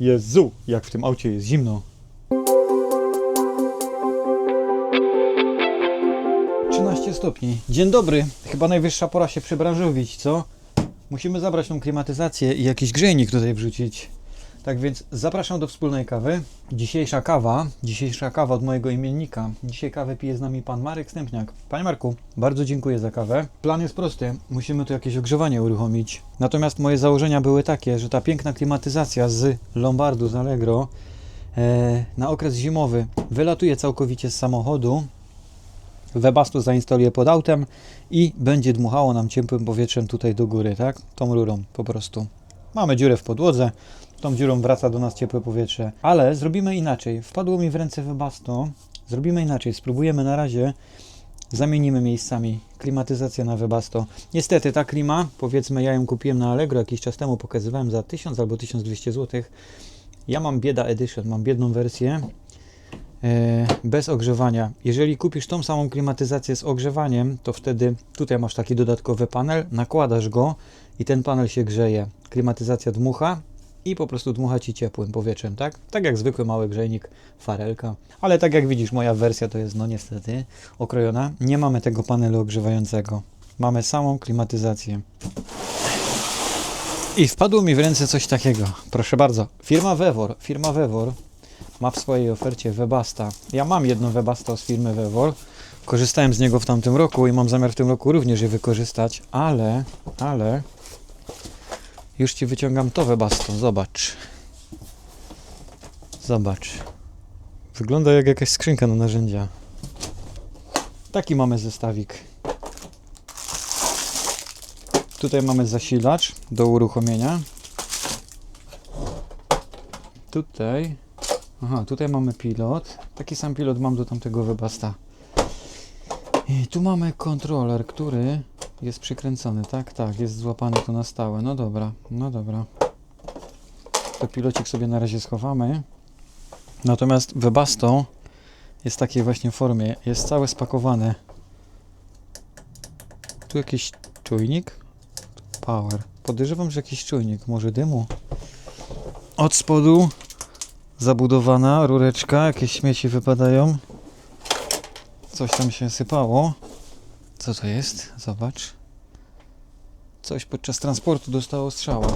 Jezu, jak w tym aucie jest zimno. 13 stopni. Dzień dobry. Chyba najwyższa pora się przebranżowić, co? Musimy zabrać tą klimatyzację i jakiś grzejnik tutaj wrzucić. Tak więc zapraszam do wspólnej kawy. Dzisiejsza kawa, dzisiejsza kawa od mojego imiennika. Dzisiaj kawę pije z nami pan Marek Stępniak. Panie Marku, bardzo dziękuję za kawę. Plan jest prosty, musimy tu jakieś ogrzewanie uruchomić. Natomiast moje założenia były takie, że ta piękna klimatyzacja z Lombardu, z Allegro e, na okres zimowy wylatuje całkowicie z samochodu. Webastu zainstaluję pod autem i będzie dmuchało nam ciepłym powietrzem tutaj do góry, tak? Tą rurą po prostu. Mamy dziurę w podłodze, tą dziurą wraca do nas ciepłe powietrze. Ale zrobimy inaczej. Wpadło mi w ręce Webasto. Zrobimy inaczej. Spróbujemy na razie. Zamienimy miejscami klimatyzację na Webasto. Niestety ta klima, powiedzmy ja ją kupiłem na Allegro jakiś czas temu, pokazywałem za 1000 albo 1200 zł. Ja mam bieda edition, mam biedną wersję e, bez ogrzewania. Jeżeli kupisz tą samą klimatyzację z ogrzewaniem, to wtedy tutaj masz taki dodatkowy panel, nakładasz go i ten panel się grzeje. Klimatyzacja dmucha i po prostu dmucha ci ciepłym powietrzem, tak? Tak jak zwykły mały grzejnik, farelka. Ale tak jak widzisz, moja wersja to jest no niestety okrojona. Nie mamy tego panelu ogrzewającego. Mamy samą klimatyzację. I wpadło mi w ręce coś takiego. Proszę bardzo. Firma Wewor. Firma Wewor ma w swojej ofercie Webasta. Ja mam jedno Webasto z firmy Wewor. Korzystałem z niego w tamtym roku i mam zamiar w tym roku również je wykorzystać, ale, ale już Ci wyciągam to Webasto. Zobacz. Zobacz. Wygląda jak jakaś skrzynka na narzędzia. Taki mamy zestawik. Tutaj mamy zasilacz do uruchomienia. Tutaj. Aha, tutaj mamy pilot. Taki sam pilot mam do tamtego Webasta. I tu mamy kontroler, który jest przykręcony, tak? Tak, jest złapany tu na stałe. No dobra, no dobra. To pilocik sobie na razie schowamy. Natomiast Webasto jest w takiej właśnie formie. Jest całe spakowane. Tu jakiś czujnik. Power. Podejrzewam, że jakiś czujnik. Może dymu? Od spodu zabudowana rureczka. Jakieś śmieci wypadają. Coś tam się sypało. Co to jest? Zobacz. Coś podczas transportu dostało strzała.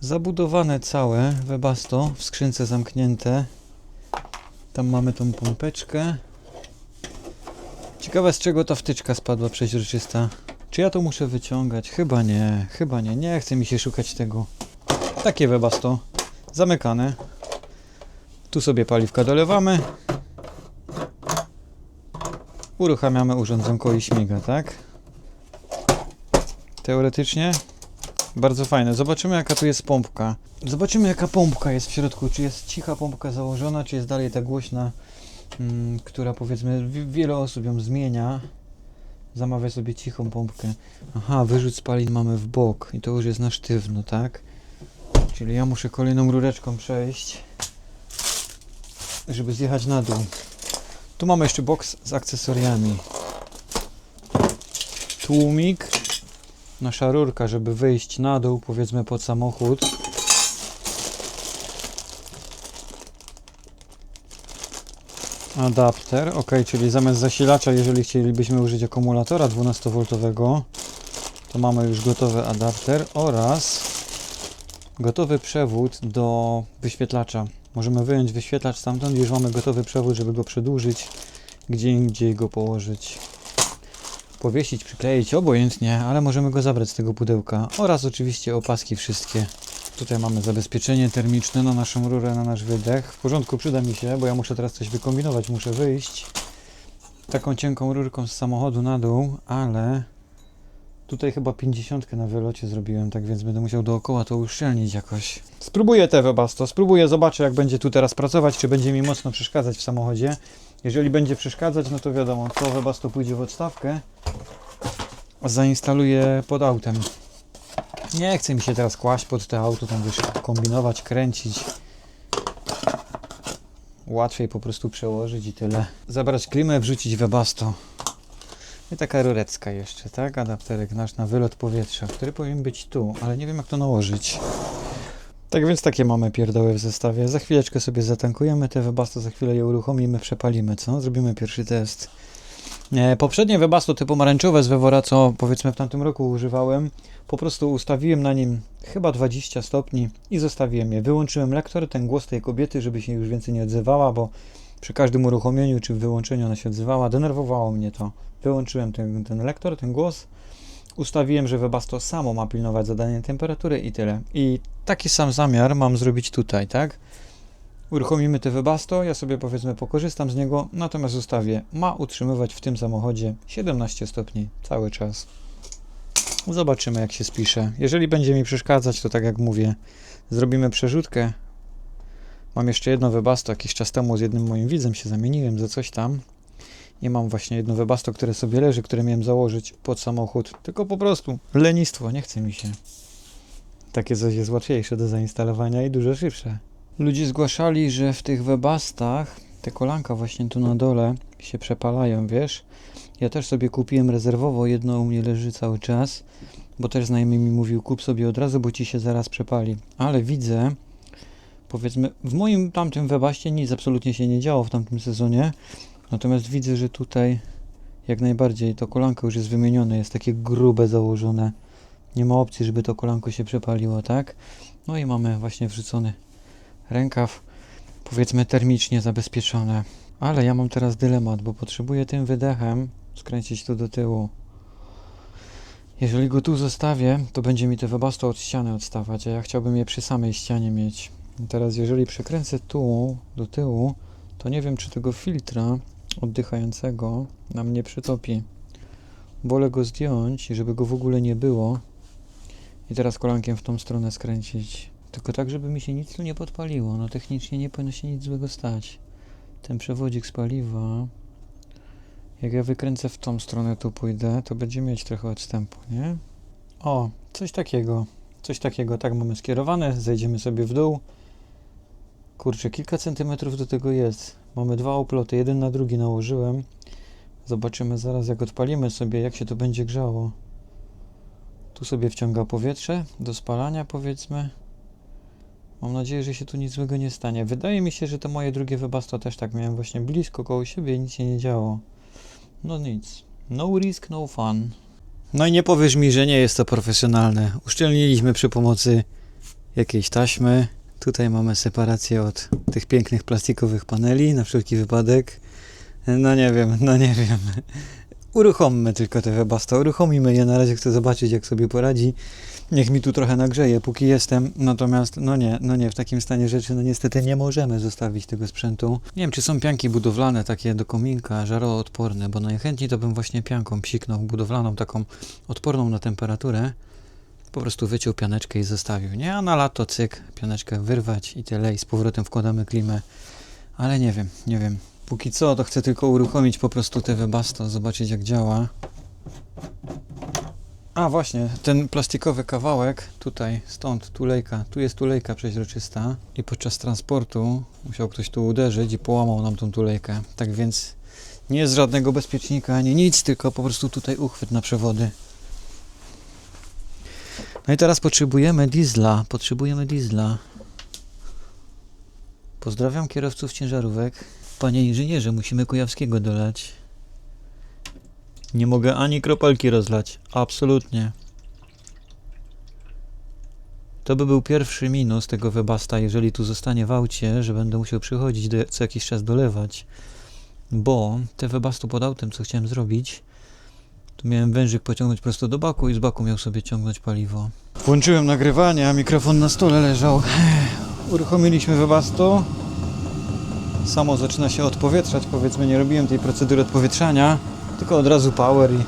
Zabudowane całe Webasto w skrzynce zamknięte. Tam mamy tą pompeczkę. Ciekawe z czego ta wtyczka spadła przeźroczysta. Czy ja to muszę wyciągać? Chyba nie, chyba nie. Nie chce mi się szukać tego. Takie Webasto. Zamykane. Tu sobie paliwka dolewamy. Uruchamiamy urządzonko i śmiga, tak? Teoretycznie bardzo fajne. Zobaczymy jaka tu jest pompka. Zobaczymy jaka pompka jest w środku. Czy jest cicha pompka założona, czy jest dalej ta głośna, mm, która powiedzmy wi- wiele osób ją zmienia. Zamawia sobie cichą pompkę. Aha, wyrzut spalin mamy w bok i to już jest na sztywno, tak? Czyli ja muszę kolejną rureczką przejść żeby zjechać na dół. Tu mamy jeszcze boks z akcesoriami. Tłumik. Nasza rurka, żeby wyjść na dół, powiedzmy pod samochód. Adapter, ok, czyli zamiast zasilacza, jeżeli chcielibyśmy użyć akumulatora 12V, to mamy już gotowy adapter oraz gotowy przewód do wyświetlacza. Możemy wyjąć wyświetlacz stamtąd już mamy gotowy przewód, żeby go przedłużyć, gdzie indziej go położyć. Powiesić, przykleić, obojętnie, ale możemy go zabrać z tego pudełka. Oraz oczywiście opaski wszystkie. Tutaj mamy zabezpieczenie termiczne na naszą rurę, na nasz wydech. W porządku, przyda mi się, bo ja muszę teraz coś wykombinować, muszę wyjść taką cienką rurką z samochodu na dół, ale Tutaj chyba 50 na wylocie zrobiłem, tak więc będę musiał dookoła to uszczelnić jakoś. Spróbuję te Webasto, spróbuję, zobaczę jak będzie tu teraz pracować, czy będzie mi mocno przeszkadzać w samochodzie. Jeżeli będzie przeszkadzać, no to wiadomo, to Webasto pójdzie w odstawkę, zainstaluję pod autem. Nie chce mi się teraz kłaść pod te auto, tam wiesz, kombinować, kręcić. Łatwiej po prostu przełożyć i tyle. Zabrać klimę, wrzucić Webasto. I taka rurecka jeszcze, tak? Adapterek nasz na wylot powietrza, który powinien być tu, ale nie wiem jak to nałożyć. Tak więc takie mamy pierdoły w zestawie. Za chwileczkę sobie zatankujemy te webasto, za chwilę je uruchomimy, przepalimy, co? Zrobimy pierwszy test. E, poprzednie webasto te pomarańczowe z Wewora, co powiedzmy w tamtym roku używałem, po prostu ustawiłem na nim chyba 20 stopni i zostawiłem je. Wyłączyłem lektor, ten głos tej kobiety, żeby się już więcej nie odzywała, bo przy każdym uruchomieniu czy wyłączeniu ona się odzywała. Denerwowało mnie to. Wyłączyłem ten, ten lektor, ten głos. Ustawiłem, że Webasto samo ma pilnować zadanie temperatury i tyle. I taki sam zamiar mam zrobić tutaj, tak? Uruchomimy te Webasto, ja sobie powiedzmy pokorzystam z niego, natomiast ustawię, ma utrzymywać w tym samochodzie 17 stopni cały czas. Zobaczymy jak się spisze. Jeżeli będzie mi przeszkadzać, to tak jak mówię, zrobimy przerzutkę. Mam jeszcze jedno Webasto, jakiś czas temu z jednym moim widzem się zamieniłem za coś tam. I mam właśnie jedno Webasto, które sobie leży, które miałem założyć pod samochód. Tylko po prostu lenistwo, nie chce mi się. Takie coś jest łatwiejsze do zainstalowania i dużo szybsze. Ludzie zgłaszali, że w tych Webastach te kolanka właśnie tu na dole się przepalają, wiesz? Ja też sobie kupiłem rezerwowo, jedno u mnie leży cały czas, bo też znajomy mi mówił, kup sobie od razu, bo ci się zaraz przepali. Ale widzę, powiedzmy, w moim tamtym Webaście nic absolutnie się nie działo w tamtym sezonie, natomiast widzę, że tutaj jak najbardziej to kolanko już jest wymienione, jest takie grube założone. Nie ma opcji, żeby to kolanko się przepaliło, tak? No i mamy właśnie wrzucony rękaw, powiedzmy termicznie zabezpieczone. Ale ja mam teraz dylemat, bo potrzebuję tym wydechem skręcić tu do tyłu. Jeżeli go tu zostawię, to będzie mi te webasto od ściany odstawać, a ja chciałbym je przy samej ścianie mieć. Teraz jeżeli przekręcę tu, do tyłu, to nie wiem, czy tego filtra oddychającego nam nie przytopi. Wolę go zdjąć, żeby go w ogóle nie było. I teraz kolankiem w tą stronę skręcić. Tylko tak, żeby mi się nic tu nie podpaliło. No technicznie nie powinno się nic złego stać. Ten przewodzik z paliwa. Jak ja wykręcę w tą stronę, tu pójdę, to będzie mieć trochę odstępu, nie? O, coś takiego. Coś takiego, tak mamy skierowane. Zejdziemy sobie w dół. Kurczę, kilka centymetrów do tego jest. Mamy dwa oploty, jeden na drugi nałożyłem. Zobaczymy zaraz, jak odpalimy sobie, jak się to będzie grzało. Tu sobie wciąga powietrze do spalania, powiedzmy. Mam nadzieję, że się tu nic złego nie stanie. Wydaje mi się, że to moje drugie wybasto też tak miałem właśnie blisko koło siebie i nic się nie działo. No nic. No risk, no fun. No i nie powiesz mi, że nie jest to profesjonalne. Uszczelniliśmy przy pomocy jakiejś taśmy. Tutaj mamy separację od tych pięknych plastikowych paneli na wszelki wypadek. No nie wiem, no nie wiem. Uruchommy tylko te webasto, uruchomimy je. Na razie chcę zobaczyć, jak sobie poradzi. Niech mi tu trochę nagrzeje, póki jestem. Natomiast, no nie, no nie, w takim stanie rzeczy, no niestety nie możemy zostawić tego sprzętu. Nie wiem, czy są pianki budowlane takie do kominka, żaroodporne, bo najchętniej to bym właśnie pianką psiknął, budowlaną, taką odporną na temperaturę. Po prostu wyciął pianeczkę i zostawił, nie? A na lato cyk, pianeczkę wyrwać i tyle i z powrotem wkładamy klimę. Ale nie wiem, nie wiem. Póki co, to chcę tylko uruchomić po prostu te webasto, zobaczyć jak działa. A właśnie, ten plastikowy kawałek, tutaj, stąd, tulejka, tu jest tulejka przeźroczysta i podczas transportu musiał ktoś tu uderzyć i połamał nam tą tulejkę. Tak więc nie jest żadnego bezpiecznika ani nic, tylko po prostu tutaj uchwyt na przewody. No i teraz potrzebujemy diesla, potrzebujemy diesla. Pozdrawiam kierowców ciężarówek. Panie inżynierze, musimy Kujawskiego dolać. Nie mogę ani kropelki rozlać. Absolutnie. To by był pierwszy minus tego webasta, jeżeli tu zostanie w aucie, że będę musiał przychodzić do, co jakiś czas dolewać. Bo te webastu pod autem, co chciałem zrobić, tu miałem wężyk pociągnąć prosto do baku i z baku miał sobie ciągnąć paliwo. Włączyłem nagrywanie, a mikrofon na stole leżał. Uruchomiliśmy webasto. Samo zaczyna się odpowietrzać, powiedzmy, nie robiłem tej procedury odpowietrzania. Tylko od razu power i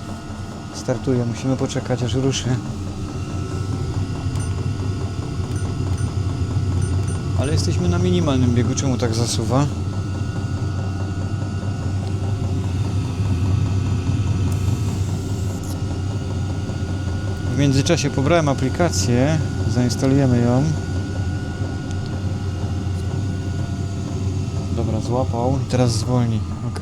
startuje. Musimy poczekać aż ruszy. Ale jesteśmy na minimalnym biegu. Czemu tak zasuwa? międzyczasie pobrałem aplikację, zainstalujemy ją. Dobra, złapał i teraz zwolni. Ok.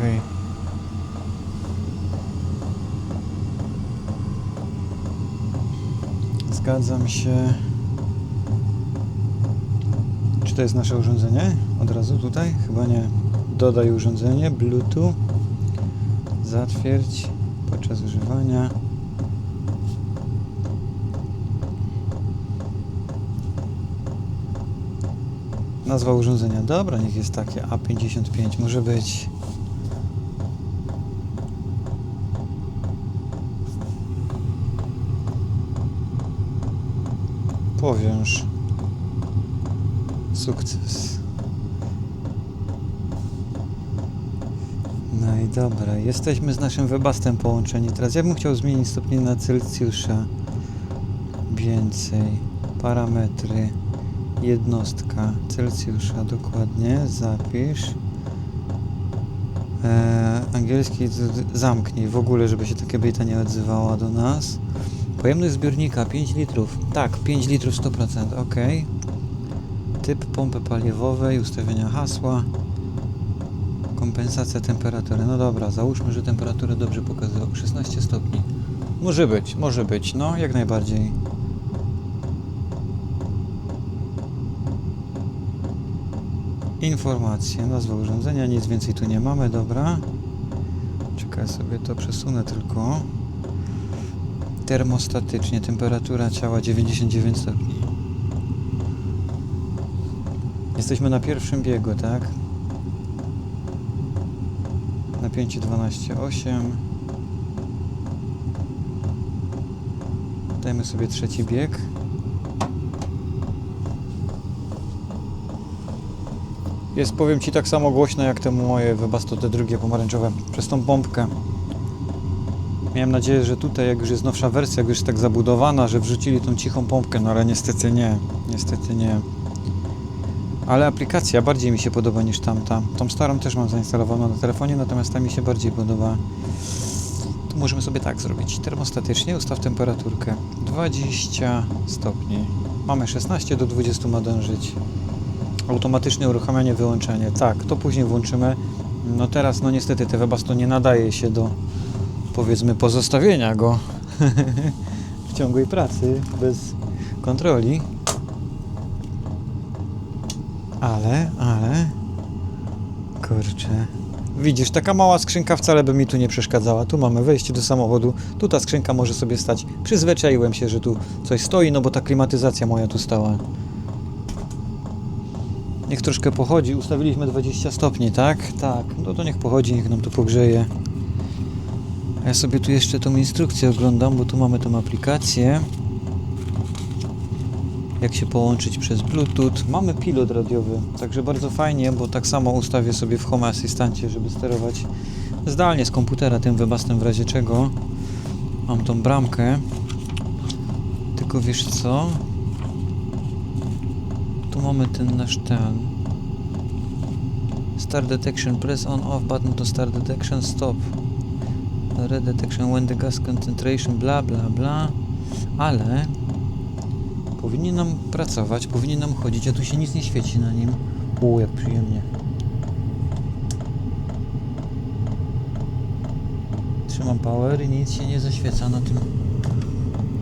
Zgadzam się. Czy to jest nasze urządzenie? Od razu tutaj? Chyba nie. Dodaj urządzenie, Bluetooth. Zatwierdź podczas używania. Nazwa urządzenia. Dobra, niech jest takie A55. Może być. Powiąż. Sukces. No i dobra, jesteśmy z naszym webastem połączeni. Teraz ja bym chciał zmienić stopnie na Celsjusza. Więcej. Parametry. Jednostka Celsjusza, dokładnie. Zapisz. Eee, angielski zamknij w ogóle, żeby się takie beta nie odzywała do nas. Pojemność zbiornika 5 litrów. Tak, 5 litrów 100%, ok. Typ pompy paliwowej, ustawienia hasła. Kompensacja temperatury. No dobra, załóżmy, że temperaturę dobrze pokazywał. 16 stopni. Może być, może być, no jak najbardziej. Informacje, nazwa urządzenia, nic więcej tu nie mamy, dobra. Czekaj sobie to przesunę tylko. Termostatycznie, temperatura ciała 99 stopni. Jesteśmy na pierwszym biegu, tak? Napięcie 12,8. Dajmy sobie trzeci bieg. Jest, powiem Ci, tak samo głośno jak te moje Webasto, te drugie pomarańczowe, przez tą pompkę. Miałem nadzieję, że tutaj, jak już jest nowsza wersja, jak już jest tak zabudowana, że wrzucili tą cichą pompkę, no ale niestety nie. Niestety nie. Ale aplikacja bardziej mi się podoba niż tamta. Tą starą też mam zainstalowaną na telefonie, natomiast ta mi się bardziej podoba. Możemy sobie tak zrobić. Termostatycznie ustaw temperaturkę 20 stopni. Mamy 16 do 20 ma dążyć. Automatyczne uruchamianie, wyłączenie. Tak, to później włączymy. No teraz, no niestety, te Webasto nie nadaje się do powiedzmy pozostawienia go w ciągłej pracy bez kontroli. Ale, ale kurczę. Widzisz, taka mała skrzynka wcale by mi tu nie przeszkadzała. Tu mamy wejście do samochodu. Tu ta skrzynka może sobie stać. Przyzwyczaiłem się, że tu coś stoi, no bo ta klimatyzacja moja tu stała. Niech troszkę pochodzi. Ustawiliśmy 20 stopni, tak? Tak. No to niech pochodzi, niech nam tu pogrzeje. Ja sobie tu jeszcze tą instrukcję oglądam, bo tu mamy tą aplikację. Jak się połączyć przez Bluetooth. Mamy pilot radiowy, także bardzo fajnie, bo tak samo ustawię sobie w Home Assistancie, żeby sterować zdalnie z komputera tym webastem w razie czego. Mam tą bramkę. Tylko wiesz co? Tu mamy ten nasz ten. Start detection, press on off button to start detection, stop. Red detection when the gas concentration, bla bla bla. Ale powinien nam pracować, powinien nam chodzić, a tu się nic nie świeci na nim. U, jak przyjemnie. Trzymam power i nic się nie zaświeca na tym.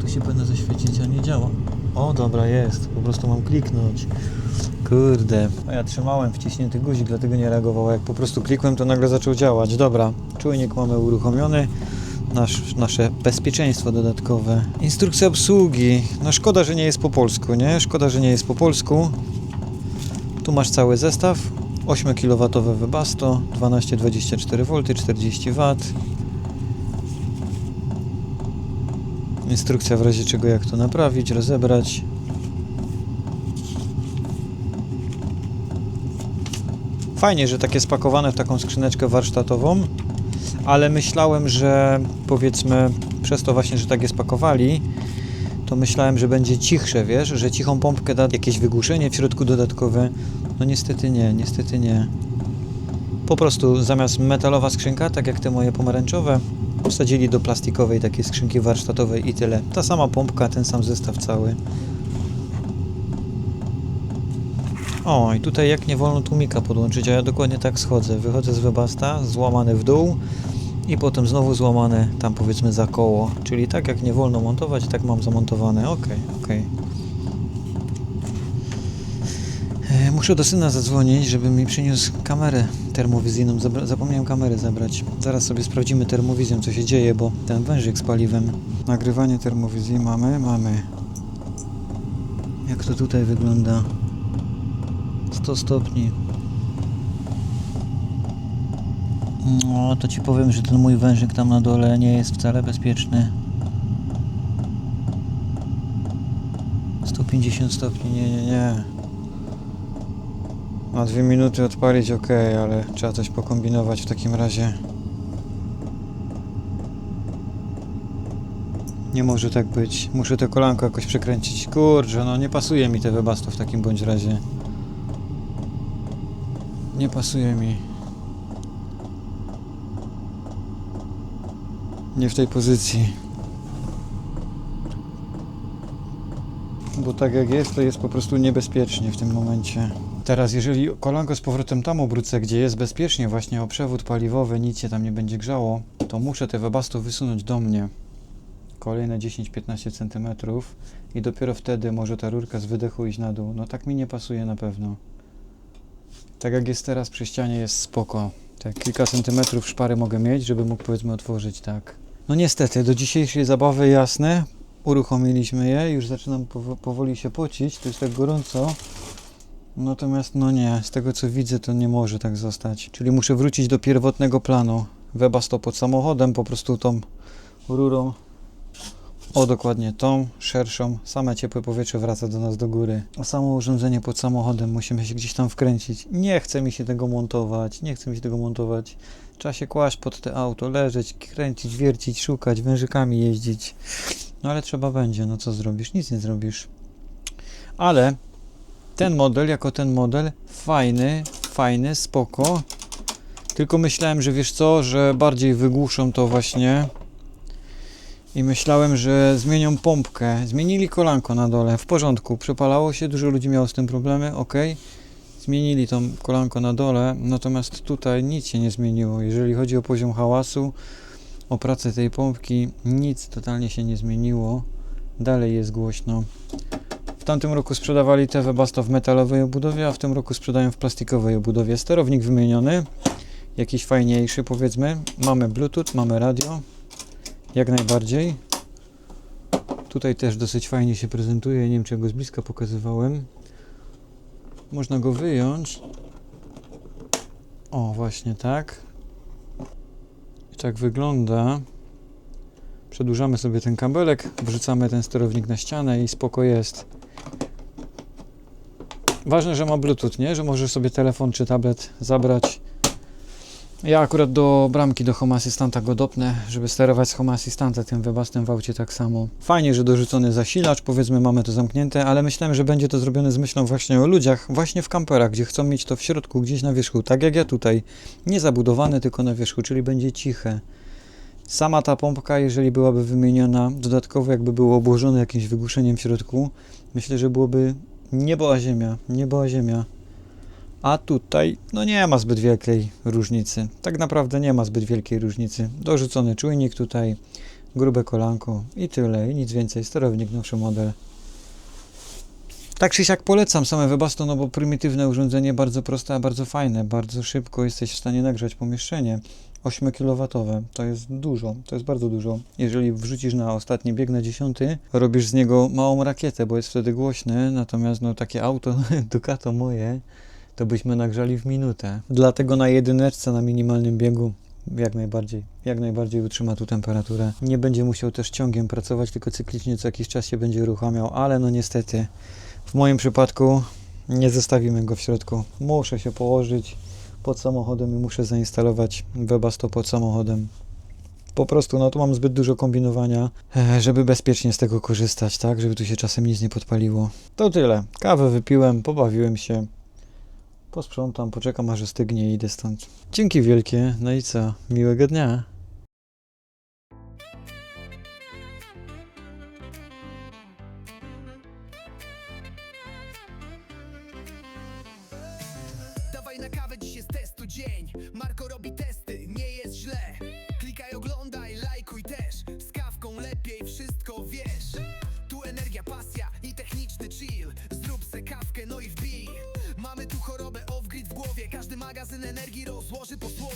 Tu się powinno zaświecić, a nie działa. O, dobra, jest. Po prostu mam kliknąć. Kurde. A ja trzymałem wciśnięty guzik, dlatego nie reagował. Jak po prostu klikłem, to nagle zaczął działać. Dobra, czujnik mamy uruchomiony. Nasz, nasze bezpieczeństwo dodatkowe. Instrukcja obsługi. No szkoda, że nie jest po polsku, nie? Szkoda, że nie jest po polsku. Tu masz cały zestaw. 8 kW Webasto, 12-24V, 40 W. Instrukcja w razie czego jak to naprawić, rozebrać. Fajnie, że takie spakowane w taką skrzyneczkę warsztatową, ale myślałem, że powiedzmy przez to właśnie, że tak je spakowali, to myślałem, że będzie cichsze, wiesz, że cichą pompkę da jakieś wygłuszenie w środku dodatkowe. No niestety nie, niestety nie. Po prostu zamiast metalowa skrzynka, tak jak te moje pomarańczowe, wsadzili do plastikowej takiej skrzynki warsztatowej i tyle. Ta sama pompka, ten sam zestaw cały. O, i tutaj jak nie wolno tłumika podłączyć, a ja dokładnie tak schodzę. Wychodzę z webasta, złamany w dół i potem znowu złamane tam powiedzmy za koło. Czyli tak jak nie wolno montować, tak mam zamontowane. Okej, okej. E, Muszę do syna zadzwonić, żeby mi przyniósł kamerę termowizyjną. Zapomniałem kamerę zabrać. Zaraz sobie sprawdzimy termowizją, co się dzieje, bo ten wężyk z paliwem. Nagrywanie termowizji mamy? Mamy. Jak to tutaj wygląda? 100 stopni. No, to ci powiem, że ten mój wężyk tam na dole nie jest wcale bezpieczny. 150 stopni, nie, nie, nie. Na dwie minuty odpalić ok, ale trzeba coś pokombinować w takim razie. Nie może tak być. Muszę to kolanko jakoś przekręcić. Kurczę, no nie pasuje mi te webasto w takim bądź razie. Nie pasuje mi. Nie w tej pozycji. Bo tak jak jest, to jest po prostu niebezpiecznie w tym momencie. Teraz, jeżeli kolanko z powrotem tam obrócę, gdzie jest bezpiecznie, właśnie o przewód paliwowy, nic się tam nie będzie grzało, to muszę te webasto wysunąć do mnie. Kolejne 10-15 cm i dopiero wtedy może ta rurka z wydechu iść na dół. No tak mi nie pasuje na pewno. Tak jak jest teraz przy ścianie jest spoko. Tak kilka centymetrów szpary mogę mieć, żeby mógł powiedzmy otworzyć tak. No niestety, do dzisiejszej zabawy jasne, uruchomiliśmy je, już zaczynam powo- powoli się pocić, to jest tak gorąco. Natomiast no nie, z tego co widzę to nie może tak zostać. Czyli muszę wrócić do pierwotnego planu. Webasto pod samochodem, po prostu tą rurą. O, dokładnie tą, szerszą. Same ciepłe powietrze wraca do nas do góry. A samo urządzenie pod samochodem musimy się gdzieś tam wkręcić. Nie chce mi się tego montować, nie chce mi się tego montować. Trzeba się kłaść pod te auto, leżeć, kręcić, wiercić, szukać, wężykami jeździć. No ale trzeba będzie, no co zrobisz? Nic nie zrobisz. Ale ten model, jako ten model, fajny, fajny, spoko. Tylko myślałem, że wiesz co, że bardziej wygłuszą to właśnie. I myślałem, że zmienią pompkę. Zmienili kolanko na dole, w porządku. Przepalało się, dużo ludzi miało z tym problemy, ok. Zmienili tą kolanko na dole, natomiast tutaj nic się nie zmieniło. Jeżeli chodzi o poziom hałasu, o pracę tej pompki, nic totalnie się nie zmieniło. Dalej jest głośno. Tamtym roku sprzedawali te Webasto w metalowej obudowie, a w tym roku sprzedają w plastikowej obudowie. Sterownik wymieniony, jakiś fajniejszy powiedzmy. Mamy Bluetooth, mamy radio, jak najbardziej. Tutaj też dosyć fajnie się prezentuje, nie wiem czy go z bliska pokazywałem. Można go wyjąć. O, właśnie tak. I tak wygląda. Przedłużamy sobie ten kabelek, wrzucamy ten sterownik na ścianę i spoko jest. Ważne, że ma Bluetooth, nie? Że możesz sobie telefon czy tablet zabrać. Ja akurat do bramki do Home Assistanta go dopnę, żeby sterować z Home Assistanta tym webastem w aucie tak samo. Fajnie, że dorzucony zasilacz, powiedzmy mamy to zamknięte, ale myślałem, że będzie to zrobione z myślą właśnie o ludziach, właśnie w kamperach, gdzie chcą mieć to w środku, gdzieś na wierzchu, tak jak ja tutaj. Nie zabudowane, tylko na wierzchu, czyli będzie ciche. Sama ta pompka, jeżeli byłaby wymieniona, dodatkowo jakby było obłożone jakimś wygłuszeniem w środku, myślę, że byłoby niebo a ziemia, niebo a ziemia. A tutaj, no nie ma zbyt wielkiej różnicy. Tak naprawdę nie ma zbyt wielkiej różnicy. Dorzucony czujnik tutaj, grube kolanko i tyle, i nic więcej. Sterownik, nowszy model. Tak czy siak polecam same Webasto, no bo prymitywne urządzenie, bardzo proste, a bardzo fajne. Bardzo szybko jesteś w stanie nagrzać pomieszczenie. 8 kW to jest dużo, to jest bardzo dużo. Jeżeli wrzucisz na ostatni bieg na 10, robisz z niego małą rakietę, bo jest wtedy głośny, natomiast no takie auto Ducato moje, to byśmy nagrzali w minutę. Dlatego na jedyneczce na minimalnym biegu jak najbardziej, jak najbardziej utrzyma tu temperaturę. Nie będzie musiał też ciągiem pracować, tylko cyklicznie co jakiś czas się będzie uruchamiał, ale no niestety w moim przypadku nie zostawimy go w środku. Muszę się położyć pod samochodem i muszę zainstalować Webasto pod samochodem. Po prostu, no tu mam zbyt dużo kombinowania, e, żeby bezpiecznie z tego korzystać, tak? Żeby tu się czasem nic nie podpaliło. To tyle. Kawę wypiłem, pobawiłem się. Posprzątam, poczekam aż stygnie i idę stąd. Dzięki wielkie, no i co? Miłego dnia.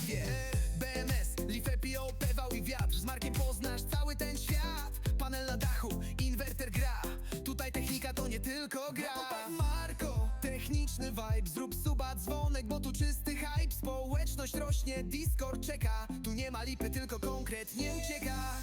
Po BMS, Leaf EPO, pewał i wiatr. Z Markiem poznasz cały ten świat. Panel na dachu, inwerter gra. Tutaj technika to nie tylko gra. No Marko, techniczny vibe. Zrób suba, dzwonek, bo tu czysty hype. Społeczność rośnie, Discord czeka. Tu nie ma lipy, tylko konkretnie ucieka. konkret